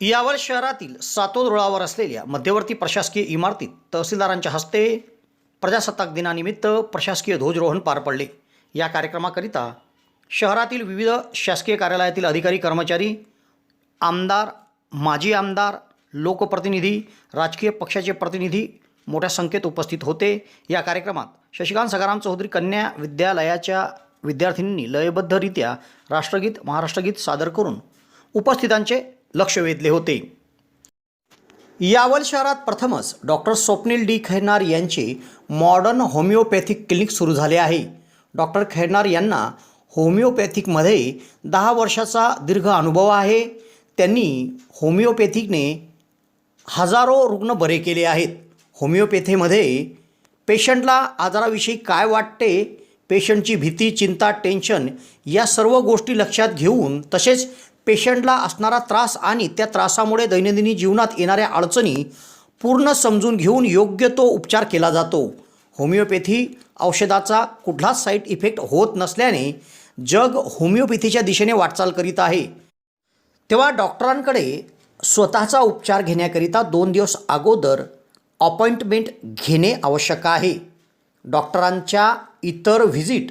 यावर शहरातील सातोद रुळावर असलेल्या मध्यवर्ती प्रशासकीय इमारतीत तहसीलदारांच्या हस्ते प्रजासत्ताक दिनानिमित्त प्रशासकीय ध्वजरोहण पार पडले. या कार्यक्रमाकरिता शहरातील विविध शासकीय कार्यालयातील अधिकारी कर्मचारी आमदार माजी आमदार लोकप्रतिनिधी राजकीय पक्षाचे प्रतिनिधी मोठ्या संख्येत उपस्थित होते. या कार्यक्रमात शशिकांत सगाराम चौधरी कन्या विद्यालयाच्या विद्यार्थिनींनी लयबद्धरित्या राष्ट्रगीत महाराष्ट्रगीत सादर करून उपस्थितांचे लक्ष वेधले होते. यावल शहरात प्रथमच डॉक्टर स्वप्नील डी. खैरनार यांचे मॉडर्न होमिओपॅथिक क्लिनिक सुरू झाले आहे. डॉक्टर खैरनार यांना होमिओपॅथिकमध्ये दहा वर्षाचा दीर्घ अनुभव आहे. त्यांनी होमिओपॅथिकने हजारो रुग्ण बरे केले आहेत. होमिओपॅथीमध्ये पेशंटला आजाराविषयी काय वाटते पेशंटची भीती चिंता टेन्शन या सर्व गोष्टी लक्षात घेऊन तसेच पेशंटला असणारा त्रास आणि त्या त्रासामुळे दैनंदिनी जीवनात येणाऱ्या अडचणी पूर्ण समजून घेऊन योग्य तो उपचार केला जातो. होमिओपॅथी औषधाचा कुठलाच साईड इफेक्ट होत नसल्याने जग होमिओपॅथीच्या दिशेने वाटचाल करीत आहे. तेव्हा डॉक्टरांकडे स्वतःचा उपचार घेण्याकरिता दोन दिवस अगोदर अपॉइंटमेंट घेणे आवश्यक आहे. डॉक्टरांच्या इतर व्हिजिट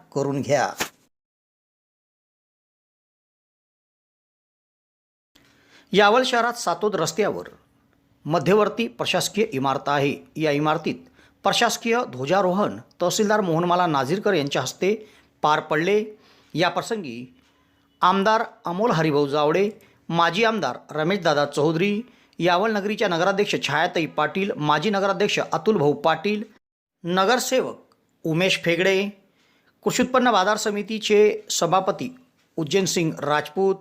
करून घ्या. यावल शहरात सातोद रस्त्यावर मध्यवर्ती प्रशासकीय इमारत आहे. या इमारतीत प्रशासकीय ध्वजारोहण तहसीलदार मोहनमाला नाझीरकर यांच्या हस्ते पार पडले. या प्रसंगी आमदार अमोल हरिभाऊ जावडे माजी आमदार रमेशदादा चौधरी यावल नगरीच्या नगराध्यक्ष छायाताई पाटील माजी नगराध्यक्ष अतुल भाऊ पाटील नगरसेवक उमेश फेगडे कृषी उत्पन्न बाजार समितीचे सभापती उज्जैनसिंग राजपूत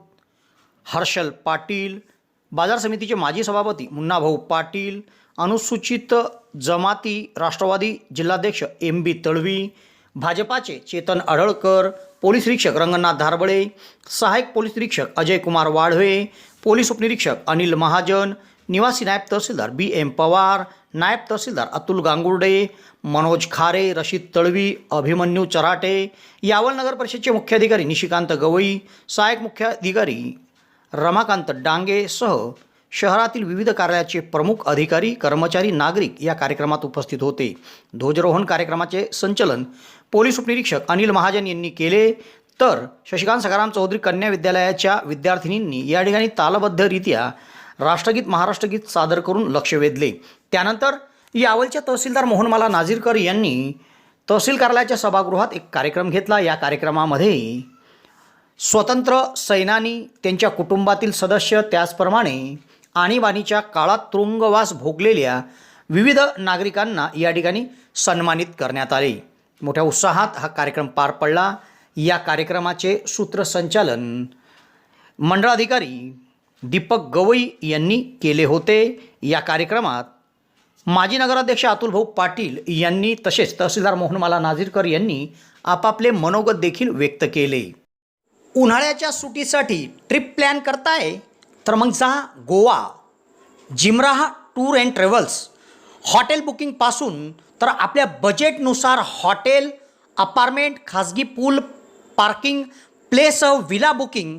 हर्षल पाटील बाजार समितीचे माजी सभापती मुन्नाभाऊ पाटील अनुसूचित जमाती राष्ट्रवादी जिल्हाध्यक्ष एम बी तळवी भाजपाचे चेतन आढळकर पोलीस निरीक्षक रंगनाथ धारबळे सहाय्यक पोलीस निरीक्षक अजय कुमार वाढवे पोलीस उपनिरीक्षक अनिल महाजन निवासी नायब तहसीलदार बी एम पवार नायब तहसीलदार अतुल गांगुर्डे मनोज खारे रशीद तळवी अभिमन्यू चराटे यावल नगर परिषदचे मुख्याधिकारी निशिकांत गवई सहाय्यक मुख्याधिकारी रमाकांत डांगे सह शहरातील विविध कार्यालयाचे प्रमुख अधिकारी कर्मचारी नागरिक या कार्यक्रमात उपस्थित होते. ध्वजरोहण कार्यक्रमाचे संचलन पोलीस उपनिरीक्षक अनिल महाजन यांनी केले. तर शशिकांत सकाराम चौधरी कन्या विद्यालयाच्या विद्यार्थिनींनी या ठिकाणी तालबद्धरित्या राष्ट्रगीत महाराष्ट्रगीत सादर करून लक्ष वेधले. त्यानंतर यावलच्या तहसीलदार मोहनमाला नाझीरकर यांनी तहसील कार्यालयाच्या सभागृहात एक कार्यक्रम घेतला. या कार्यक्रमामध्ये स्वतंत्र सैनानी त्यांच्या कुटुंबातील सदस्य त्याचप्रमाणे आणीबाणीच्या काळात तुरुंगवास भोगलेल्या विविध नागरिकांना या ठिकाणी सन्मानित करण्यात आले. मोठ्या उत्साहात हा कार्यक्रम पार पडला. या कार्यक्रमाचे सूत्रसंचालन मंडळाधिकारी दीपक गवई यांनी केले होते. या कार्यक्रमात माजी नगराध्यक्ष अतुलभाऊ पाटील यांनी तसेच तहसीलदार मोहनमाला नाझीरकर यांनी आपापले मनोगत देखील व्यक्त केले. उन्हाळ्याच्या सुटीसाठी ट्रिप प्लॅन करताय? तर मग जा Goa. जिमराहा tour and travels. Hotel बुकिंगपासून तर आपल्या बजेटनुसार हॉटेल अपार्टमेंट खाजगी pool parking place villa booking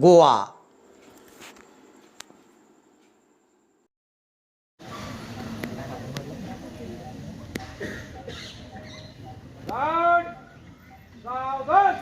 Goa Guard!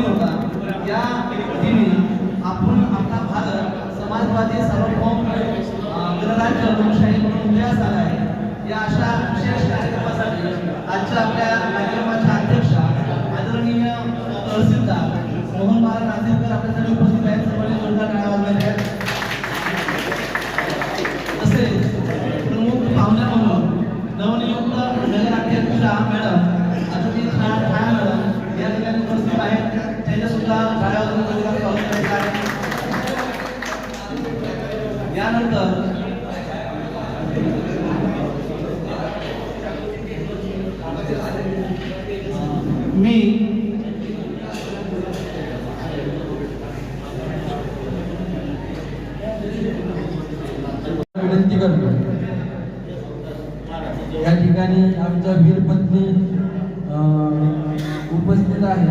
होता या भारत समाजवादी सार्वभौम गणराज्य लोकशाही म्हणून उदयास आला या अशा विशेष कार्यक्रमासाठी आजच्या आपल्या त्यानंतर मी विनंती करतो. या ठिकाणी आमच्या वीरपत्नी पत्नी अं, उपस्थित आहे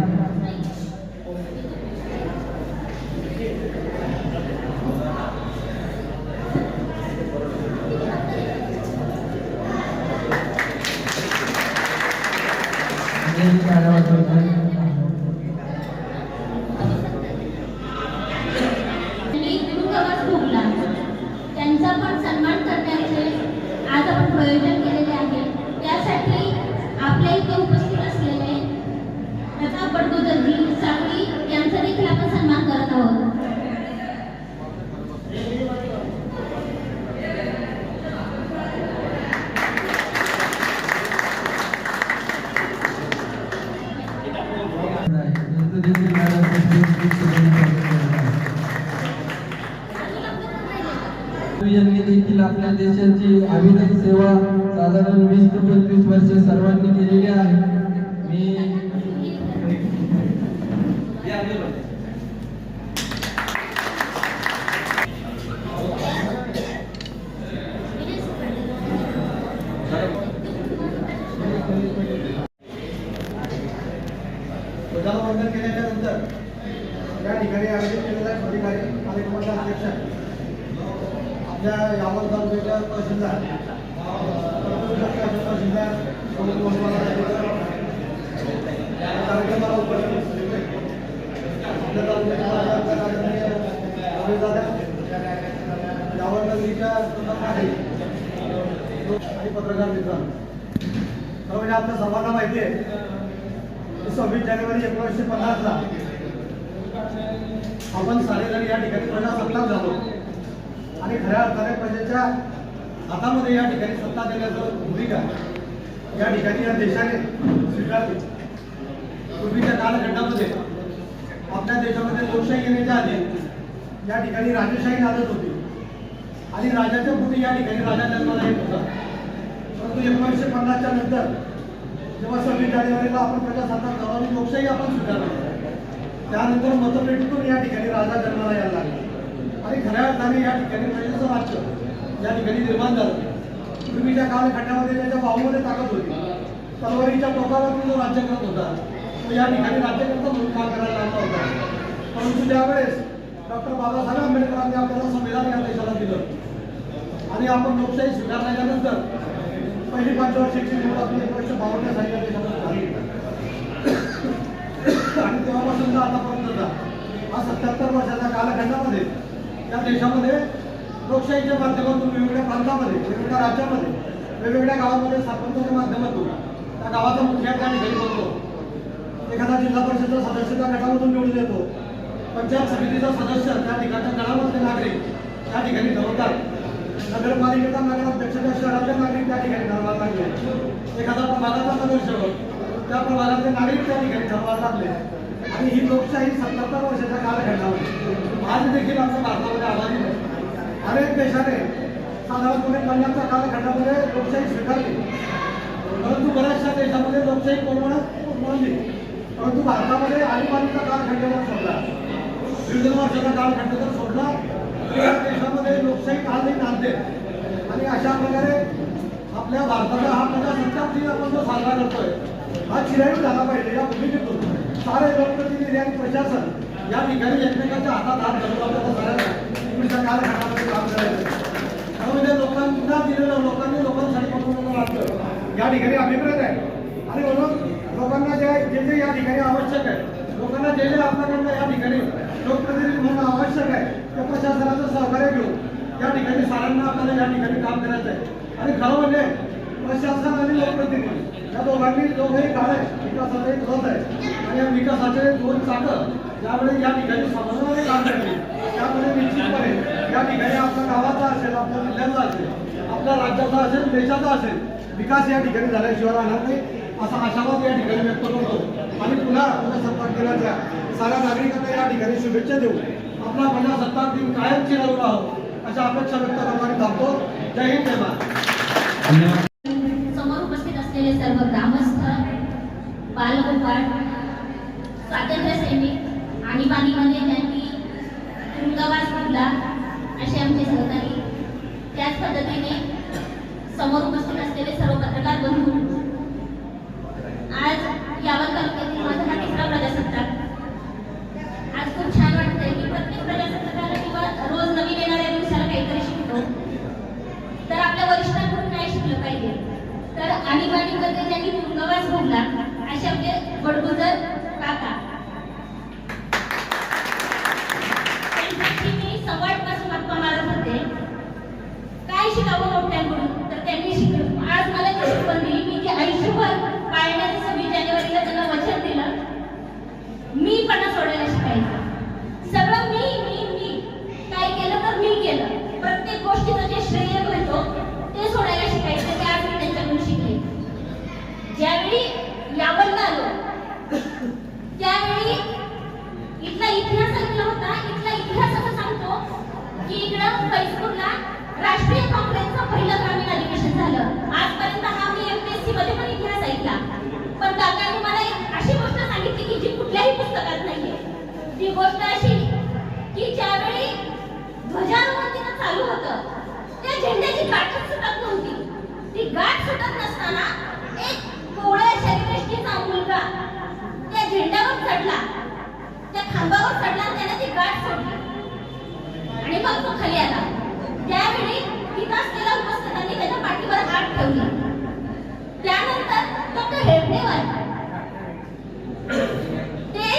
आणि टाळ्या वाजवतात. त्यांनी गुरुकवच भोगला त्यांचा पण सन्मान करण्याचे आज आपण प्रयोजन केलेले आहे त्यासाठी आपल्या इथे उपस्थित असलेले प्रताप बडगुजरजी सावळी यांचा देखील आपण सन्मान करत आहोत त्यांचं देखील मॅडम यांनी देखील आपल्या देशाची अभिनय सेवा साधारण वीस ते पंचवीस वर्ष सर्वांनी केलेली आहे. मी या आंदोलन ध्वजारोहण केल्याच्यानंतर या ठिकाणी आयोजित केलेल्या अधिकारी कार्यक्रमाच्या अध्यक्ष आपल्या यावल तालुक्याच्या तहसीलदार तहसीलदार प्रमुख मोहम्मद आदिकर, या कार्यक्रमाला उपस्थित असलेले आपल्या तालुक्याच्या राजा आदरणीय रवीदादा, यावल नगरीच्या तरुणांसाठी आणि मित्रांनो म्हणजे आपल्या सर्वांना माहिती आहे सव्वीस जानेवारी एकोणीसशे पन्नासला आपण सारेजण या ठिकाणी प्रजासत्ताक झालो. आणि खऱ्या अर्थाने प्रजेच्या हातामध्ये या ठिकाणी सत्ता देण्याचं भूमिका या ठिकाणी या देशाने स्वीकारली. पूर्वीच्या कालखंडामध्ये आपल्या देशामध्ये लोकशाही येण्याच्या आधी या ठिकाणी राजेशाही नांदत होती. आणि राजाच्या पुढे या ठिकाणी राजा जन्माला येत होता. परंतु एकोणीसशे पन्नासच्या नंतर जेव्हा सव्वीस जानेवारीला आपण प्रजासत्ताक झालो लोकशाही आपण स्वीकारली त्यानंतर मतपेटीतून या ठिकाणी राजा जन्माला यायला लागला. आणि खऱ्या अर्थाने या ठिकाणी प्रजेचं राज्य या ठिकाणी निर्माण झालं. पूर्वीच्या कालखंडामध्ये त्याच्या बाहूमध्ये ताकद होती. तलवारीच्या टोकावरती जो राज्य करत होता तो या ठिकाणी राज्यकर्ता म्हणून काम करायला लागला होता. परंतु त्यावेळेस डॉक्टर बाबासाहेब आंबेडकरांनी आपल्याला संविधान या देशाला दिलं. आणि आपण लोकशाही स्वीकारल्यानंतर पहिली पंचवार्षिकची निवड आपली एकोणीसशे बावन्न साली आणि तेव्हापासून तर आतापर्यंतचा हा सत्याहत्तर वर्षाच्या कालखंडामध्ये या देशामध्ये लोकशाहीच्या माध्यमातून वेगवेगळ्या प्रांतामध्ये वेगवेगळ्या राज्यामध्ये वेगवेगळ्या गावामध्ये सरपंचाच्या माध्यमातून त्या गावाचा मुखिया त्या ठिकाणी बनतो एखादा जिल्हा परिषदचा सदस्य त्या गटामधून निवडून येतो. पंचायत समितीचा सदस्य त्या ठिकाणच्या गणामधले नागरिक त्या ठिकाणी ठरवतात नगरपालिकेचा नगराध्यक्ष त्या शहरातले नागरिक त्या ठिकाणी धर्माला लागले. एखादा प्रभागाचा नगरसेवक त्या प्रभागातले नागरिक त्या ठिकाणी ठरवायला लागले. आणि ही लोकशाही सत्याहत्तर वर्षाच्या कालखंडावर आज देखील आमच्या भारतामध्ये आभारी अनेक देशाने साधारणपणे पन्नासच्या कालखंडामध्ये लोकशाही स्वीकारली. परंतु बऱ्याचशा देशामध्ये लोकशाही कोरोना कोणली परंतु भारतामध्ये आणीबाणीचा कालखंड जर सोडला दीड वर्षाचा कालखंड जर सोडला देशामध्ये लोकशाही कालही नांदते आणि अशा प्रकारे आपल्या भारताचा हा प्रजासत्ताक दिन आपण जो साजरा करतोय. हा चिरायू झाला पाहिजे या भूमिकेतून. सारे लोकप्रतिनिधी आणि प्रशासन या ठिकाणी एकमेकांच्या हातात हात घालून आपल्याला साऱ्यांना पुढच्या कालखंडामध्ये काम करायचं. खरं लोकांना दिलेलं लोकांनी लोकांसाठी पकडून वाटतं या ठिकाणी अभिप्रेत आहे. आणि म्हणून लोकांना जे जे जे या ठिकाणी आवश्यक आहे लोकांना जे जे आपल्याकडनं या ठिकाणी लोकप्रतिनिधी म्हणून आवश्यक आहे. त्या प्रशासनाचं सहकार्य घेऊन या ठिकाणी सारांना आपल्याला या ठिकाणी काम करायचं आहे. आणि खरं म्हणजे प्रशासन आणि लोकप्रतिनिधी या दोघांनी दोघंही काळ आहे विकासाचं एक होत आहे. आणि या विकासाचे दोन चाकं ज्यावेळी या ठिकाणी समाजामध्ये काम करते त्यामध्ये निश्चितपणे या ठिकाणी आपल्या गावाचा असेल आपल्या जिल्ह्याचा असेल आपल्या राज्याचा असेल देशाचा असेल विकास या ठिकाणी झाल्याशिवाय राहणार नाही. असा आशावाद या ठिकाणी व्यक्त करतो. आणि पुन्हा प्रजासत्ताक दिनाच्या साऱ्या नागरिकांना या ठिकाणी शुभेच्छा देऊ. आपला प्रजासत्ताक दिन कायम चिरवू राहो अशा अपेक्षा व्यक्त करणारी थांबतो जय हिंद जय महाराष्ट्र समोर उपस्थित असलेले सर्व ग्रामस्थ बालगोपाळ स्वातंत्र्य सैनिक आणीबाणीमध्ये त्यांनी तुरुंगवास भोगला असे आमचे सहकारी त्याच पद्धतीने समोर उपस्थित असलेले सर्व पत्रकार बंधू आज यावत तालुक्यातील माझा हा तिसरा प्रजासत्ताक आज खूप छान वाटतंय की प्रत्येक प्रजासत्ताकाला किंवा रोज नवीन येणाऱ्या दिवसाला काहीतरी शिकतो तर आपल्या वरिष्ठांकडून काय शिकलं पाहिजे तर आणीबाणीमध्ये ज्यांनी तुरुंगवास भोगला असे आपले बडगुजर काका त्यांच्याशी मी संवादपासून गप्पा मारत होते काय शिकावं मोठ्यांकडून तर त्यांनी शिकलं आज मला ती शिकवण दिली मी ती आयुष्यभर पाळण्याचं सव्वीस जानेवारीला त्यांना वचन दिलं मी पण सोडायला शिकायचं सगळं मी मी मी काय केलं तर मी केलं प्रत्येक गोष्टीचं जे श्रेय मिळतो ते सोडायला शिकायचं ते आज मी त्यांच्याकडून शिकले ज्यावेळी यावलला आलो त्यावेळी इथला इतिहास ऐकला होता इथला इतिहास असं सांगतो की इकडं फैजपूरला राष्ट्रीय काँग्रेसचं पहिलं ग्रामीण अधिवेशन झालं आजपर्यंत हा मी एमपीएससी मध्ये पण इतिहास ऐकला पण काकांनी मला एक अशी गोष्ट सांगितली की जी कुठल्याही पुस्तकात नाहीये ती गोष्ट अशी की ज्यावेळी ध्वजारोहण तिथं चालू होतं त्या झेंड्याची गाठच सुटत नव्हती ती गाठ सुटत नसताना एक कोवळ्या शरीरयष्टीचा मुलगा त्या झेंड्यावर चढला त्या खांबावर चढला आणि त्याने ती गाठ सोडली आणि मग तो खाली आला त्यावेळी तिथं असलेल्या उपस्थितांनी त्याच्या पाठीवर हात ठेवले त्यानंतर डॉक्टर हेडणेवर ते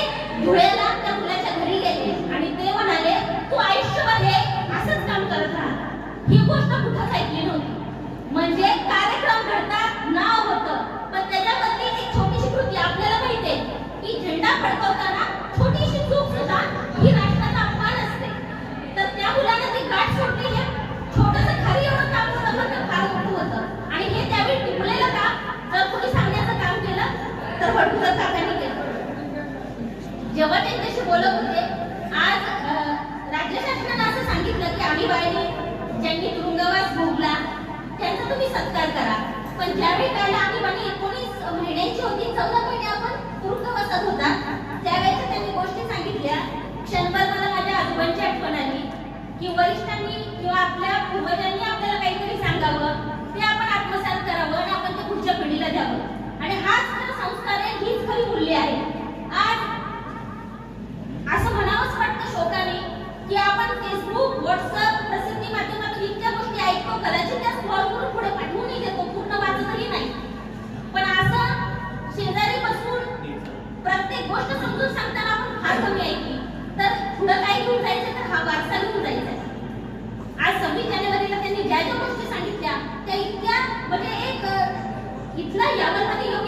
धुळ्याला त्या मुलाच्या घरी गेले आणि ते म्हणाले तू आयुष्यभर हे असंच काम करत राहा ही गोष्ट कुठंच ऐकली नव्हती म्हणजे कार्यक्रम घडतात नाव होतं पण त्याच्यावरती एक छोटीशी कृती आपल्याला माहितीये की झेंडा फडकवताना छोटीशी चूक सुद्धा ही राष्ट्राचा अपमान असते. तर त्या मुलानं ती गाठ सोडली हे खाली एवढं काम होतं फार मोठं होतं. आणि हे त्यावेळी टिपलेलं काम जर कोणी सांगण्याचं काम केलं तर काकांनी केलं. जेव्हा त्यांच्याशी बोलत होते आज राज्य शासनानं असं सांगितलं की आणीबाणी ज्यांनी तुरुंगवास भोगला त्यांचा तुम्ही सत्कार करा. पण ज्यावेळी त्याला आणीबाणी एकोणीस महिन्यांची होती चौदा महिने आपण तुरुंगवासात होता. त्यावेळेच्या त्यांनी गोष्टी सांगितल्या. क्षणभर मला माझ्या आजोबांची आठवण आली. की वरिष्ठांनी किंवा आपल्या पूर्वजांनी आपल्याला काहीतरी सांगावं. ते आपण आत्मसात करावं आणि आपण ते पुढच्या पिढीला द्यावं. आणि हाच खरं संस्कार आहे हीच खरी मूल्य आहे आज असं म्हणावंच वाटतं शोकाने की आपण फेसबुक व्हॉट्सअप प्रसिद्धी माध्यमातून इतक्या गोष्टी ऐकतो कदाचित त्या स्क्रॉल करून पुढे पाठवूनही देतो पूर्ण वाचतही नाही पण असं शेजारी बसून प्रत्येक गोष्ट समजून सांगताना आपण फार कमी ऐकली तर पुढं काय घेऊन जायचं तर हा वारसा घेऊन जायचा आज सव्वीस जानेवारीला त्यांनी ज्या ज्या गोष्टी सांगितल्या त्या इतक्या म्हणजे एक इथला यावर योग्य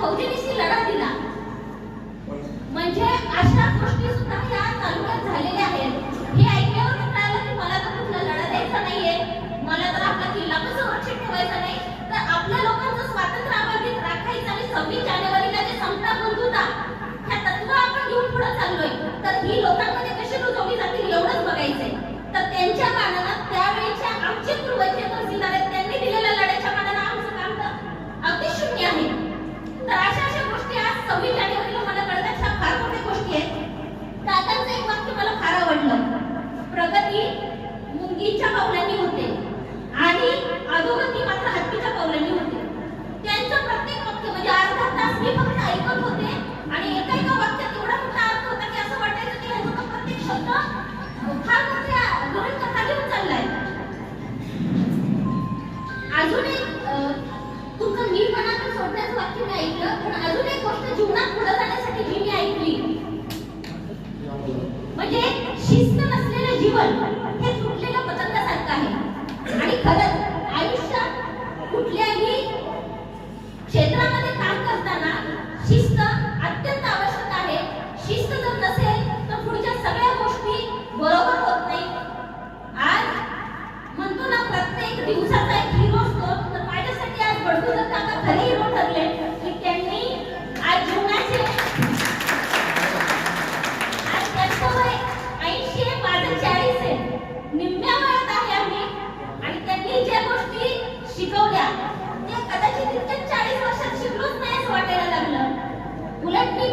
好，这位是。प्रगती मुंगीच्या पावलांनी होते.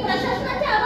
उलट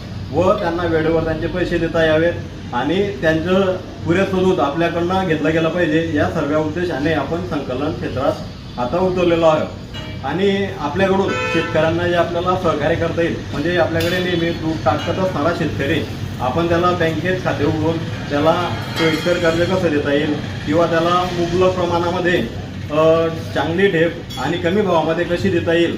व त्यांना वेळेवर त्यांचे पैसे देता यावेत आणि त्यांचं पुरेसं दूध आपल्याकडनं घेतलं गेलं पाहिजे. या सर्व उद्देशाने आपण संकलन क्षेत्रात आता उतरलेलो आहोत. आणि आपल्याकडून शेतकऱ्यांना जे आपल्याला सहकार्य करता येईल म्हणजे आपल्याकडे नेहमी दूध टाकत असणारा शेतकरी आपण त्याला बँकेत खाते उघडून त्याला सोयीस्कर कर्ज कसं देता येईल किंवा त्याला मुबलक प्रमाणामध्ये चांगली ढेप आणि कमी भावामध्ये कशी देता येईल